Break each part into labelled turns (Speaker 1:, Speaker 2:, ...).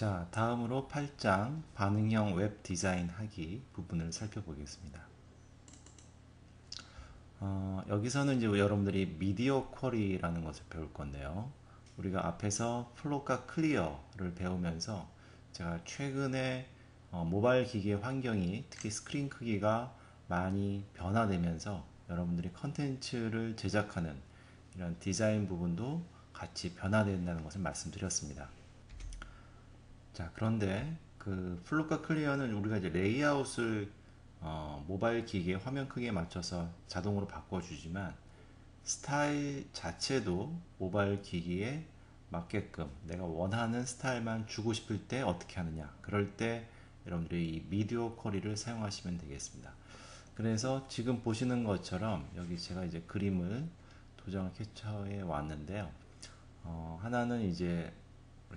Speaker 1: 자, 다음으로 8장 반응형 웹 디자인 하기 부분을 살펴보겠습니다. 어, 여기서는 이제 여러분들이 미디어 쿼리라는 것을 배울 건데요. 우리가 앞에서 플롯과 클리어를 배우면서 제가 최근에 어, 모바일 기기의 환경이 특히 스크린 크기가 많이 변화되면서 여러분들이 컨텐츠를 제작하는 이런 디자인 부분도 같이 변화된다는 것을 말씀드렸습니다. 자, 그런데 그 플롯과 클리어는 우리가 이제 레이아웃을 어, 모바일 기기의 화면 크기에 맞춰서 자동으로 바꿔주지만 스타일 자체도 모바일 기기에 맞게끔 내가 원하는 스타일만 주고 싶을 때 어떻게 하느냐. 그럴 때 여러분들이 이 미디어 쿼리를 사용하시면 되겠습니다. 그래서 지금 보시는 것처럼 여기 제가 이제 그림을 도장을 캡처해 왔는데요. 어, 하나는 이제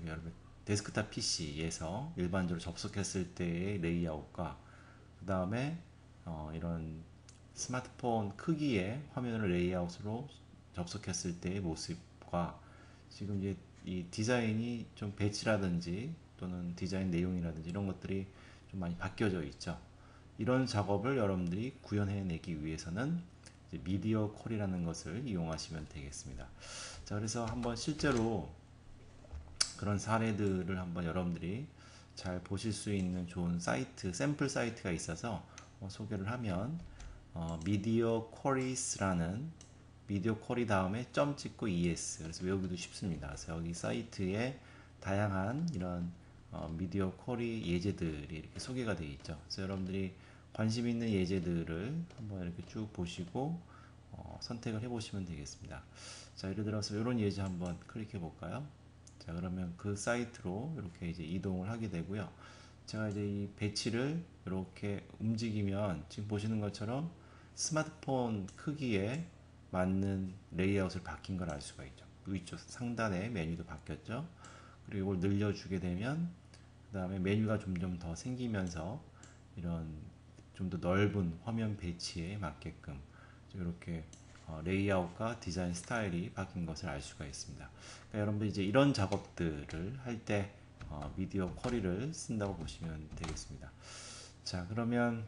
Speaker 1: 여러분 데스크탑 PC에서 일반적으로 접속했을 때의 레이아웃과 그 다음에 어, 이런 스마트폰 크기의 화면을 레이아웃으로 접속했을 때의 모습과 지금 이제 이 디자인이 좀 배치라든지 또는 디자인 내용이라든지 이런 것들이 좀 많이 바뀌어져 있죠. 이런 작업을 여러분들이 구현해내기 위해서는 미디어 콜이라는 것을 이용하시면 되겠습니다. 자, 그래서 한번 실제로 그런 사례들을 한번 여러분들이 잘 보실 수 있는 좋은 사이트, 샘플 사이트가 있어서 어, 소개를 하면 어, 미디어 쿼리스라는 미디어 쿼리 다음에 점 찍고 es 그래서 외우기도 쉽습니다. 그래서 여기 사이트에 다양한 이런 어, 미디어 쿼리 예제들이 이렇게 소개가 되어 있죠. 그래서 여러분들이 관심 있는 예제들을 한번 이렇게 쭉 보시고 어, 선택을 해보시면 되겠습니다. 자, 예를 들어서 이런 예제 한번 클릭해 볼까요? 자 그러면 그 사이트로 이렇게 이제 이동을 하게 되고요. 제가 이제 이 배치를 이렇게 움직이면 지금 보시는 것처럼 스마트폰 크기에 맞는 레이아웃을 바뀐 걸 알 수가 있죠. 위쪽 상단에 메뉴도 바뀌었죠. 그리고 이걸 늘려주게 되면 그 다음에 메뉴가 점점 더 생기면서 이런 좀 더 넓은 화면 배치에 맞게끔 이렇게 어, 레이아웃과 디자인 스타일이 바뀐 것을 알 수가 있습니다. 그러니까 여러분들 이제 이런 작업들을 할때 어, 미디어 쿼리를 쓴다고 보시면 되겠습니다. 자 그러면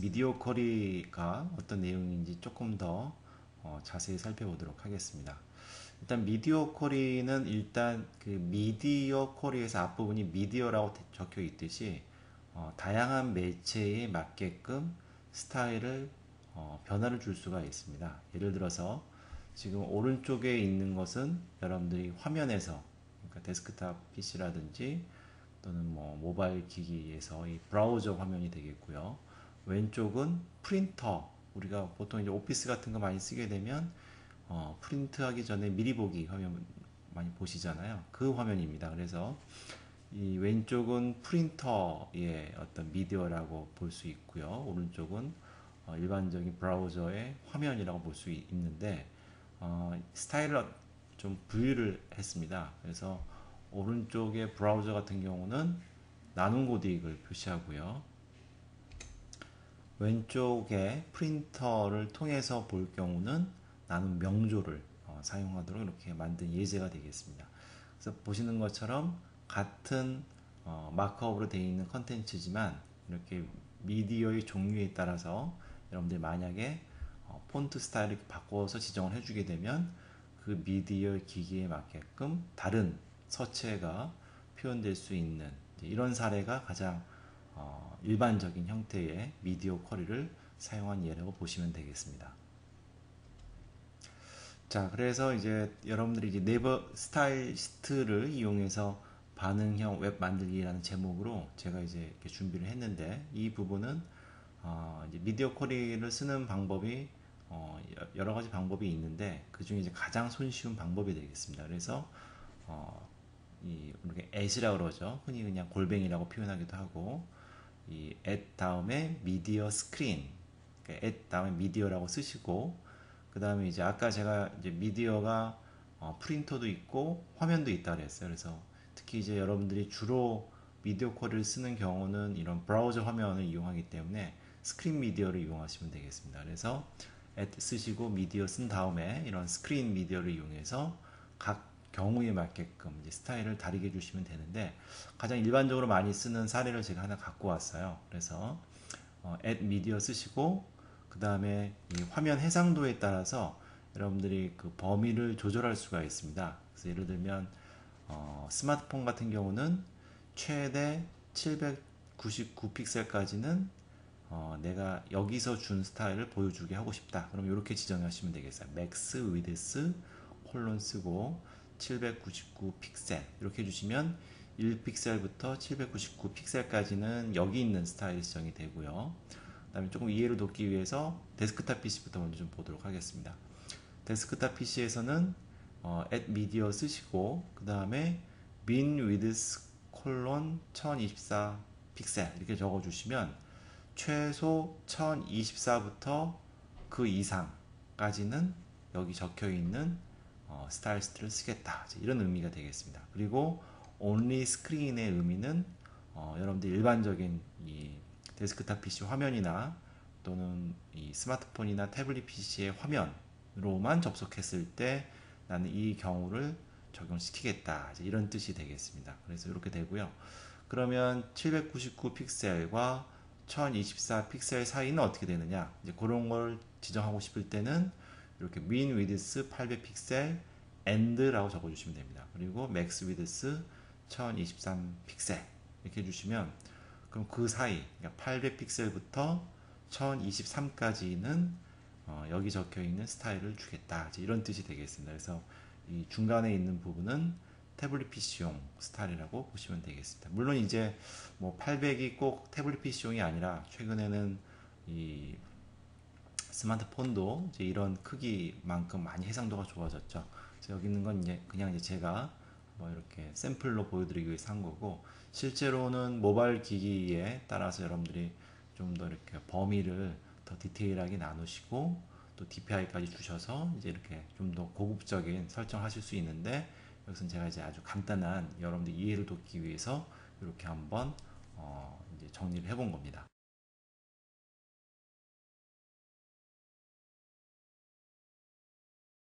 Speaker 1: 미디어 쿼리가 어떤 내용인지 조금 더 어, 자세히 살펴보도록 하겠습니다. 일단 미디어 쿼리는 일단 그 미디어 쿼리에서 앞부분이 미디어라고 적혀 있듯이 어, 다양한 매체에 맞게끔 스타일을 어, 변화를 줄 수가 있습니다. 예를 들어서 지금 오른쪽에 있는 것은 여러분들이 화면에서 그러니까 데스크탑 PC라든지 또는 뭐 모바일 기기에서 이 브라우저 화면이 되겠고요. 왼쪽은 프린터 우리가 보통 이제 오피스 같은 거 많이 쓰게 되면 어, 프린트하기 전에 미리 보기 화면 많이 보시잖아요. 그 화면입니다. 그래서 이 왼쪽은 프린터의 어떤 미디어라고 볼 수 있고요. 오른쪽은 어, 일반적인 브라우저의 화면이라고 볼 수 있는데 어, 스타일을 좀 분류를 했습니다. 그래서 오른쪽의 브라우저 같은 경우는 나눔 고딕을 표시하고요. 왼쪽에 프린터를 통해서 볼 경우는 나눔 명조를 어, 사용하도록 이렇게 만든 예제가 되겠습니다. 그래서 보시는 것처럼 같은 어, 마크업으로 되어 있는 컨텐츠지만 이렇게 미디어의 종류에 따라서 여러분들이 만약에 어, 폰트 스타일을 바꿔서 지정을 해주게 되면 그 미디어 기기에 맞게끔 다른 서체가 표현될 수 있는 이런 사례가 가장 어, 일반적인 형태의 미디어 쿼리를 사용한 예라고 보시면 되겠습니다. 자, 그래서 이제 여러분들이 이제 네이버 스타일시트를 이용해서 반응형 웹 만들기라는 제목으로 제가 이제 준비를 했는데 이 부분은 어, 미디어 쿼리를 쓰는 방법이 어, 여러 가지 방법이 있는데 그 중에 이제 가장 손쉬운 방법이 되겠습니다. 그래서 어, 이 이렇게 at이라고 그러죠. 흔히 그냥 골뱅이라고 표현하기도 하고 이 at 다음에 미디어 스크린, 그러니까 at 다음에 미디어라고 쓰시고 그 다음에 이제 아까 제가 이제 미디어가 어, 프린터도 있고 화면도 있다 그랬어요. 그래서 특히 이제 여러분들이 주로 미디어 쿼리를 쓰는 경우는 이런 브라우저 화면을 이용하기 때문에 스크린 미디어를 이용하시면 되겠습니다. 그래서 at 쓰시고 미디어 쓴 다음에 이런 스크린 미디어를 이용해서 각 경우에 맞게끔 이제 스타일을 다르게 해주시면 되는데 가장 일반적으로 많이 쓰는 사례를 제가 하나 갖고 왔어요. 그래서 어, add media 쓰시고 그 다음에 이 화면 해상도에 따라서 여러분들이 그 범위를 조절할 수가 있습니다. 그래서 예를 들면 어, 스마트폰 같은 경우는 최대 799픽셀까지는 어, 내가 여기서 준 스타일을 보여주게 하고 싶다. 그럼 이렇게 지정하시면 되겠어요. 맥스 위드스 콜론 쓰고 799 픽셀 이렇게 해주시면 1픽셀부터 799 픽셀까지는 여기 있는 스타일이 지정이 되고요. 그 다음에 조금 이해를 돕기 위해서 데스크탑 PC부터 먼저 좀 보도록 하겠습니다. 데스크탑 PC에서는 어, add media 쓰시고 그 다음에 min width 콜론 1024 픽셀 이렇게 적어주시면 최소 1024부터 그 이상까지는 여기 적혀 있는 어, 스타일스트를 쓰겠다 이런 의미가 되겠습니다. 그리고 only screen의 의미는 어, 여러분들 일반적인 이 데스크탑 PC 화면이나 또는 이 스마트폰이나 태블릿 PC의 화면으로만 접속했을 때 나는 이 경우를 적용시키겠다 이런 뜻이 되겠습니다. 그래서 이렇게 되고요. 그러면 799 픽셀과 1024 픽셀 사이는 어떻게 되느냐 이제 그런 걸 지정하고 싶을 때는 이렇게 min width 800 픽셀 and라고 적어주시면 됩니다. 그리고 max width 1023 픽셀 이렇게 해주시면 그럼 그 사이 그러니까 800 픽셀부터 1023까지는 어, 여기 적혀 있는 스타일을 주겠다 이런 뜻이 되겠습니다. 그래서 이 중간에 있는 부분은 태블릿 PC용 스타일이라고 보시면 되겠습니다. 물론 이제 뭐 800이 꼭 태블릿 PC용이 아니라 최근에는 이 스마트폰도 이제 이런 크기만큼 많이 해상도가 좋아졌죠. 그래서 여기 있는 건 이제 그냥 이제 제가 뭐 이렇게 샘플로 보여드리기 위해서 한 거고 실제로는 모바일 기기에 따라서 여러분들이 좀 더 이렇게 범위를 더 디테일하게 나누시고 또 DPI까지 주셔서 이제 이렇게 좀 더 고급적인 설정하실 수 있는데 여기서 제가 이제 아주 간단한 여러분들 이해를 돕기 위해서 이렇게 한번 어 정리를 해본 겁니다.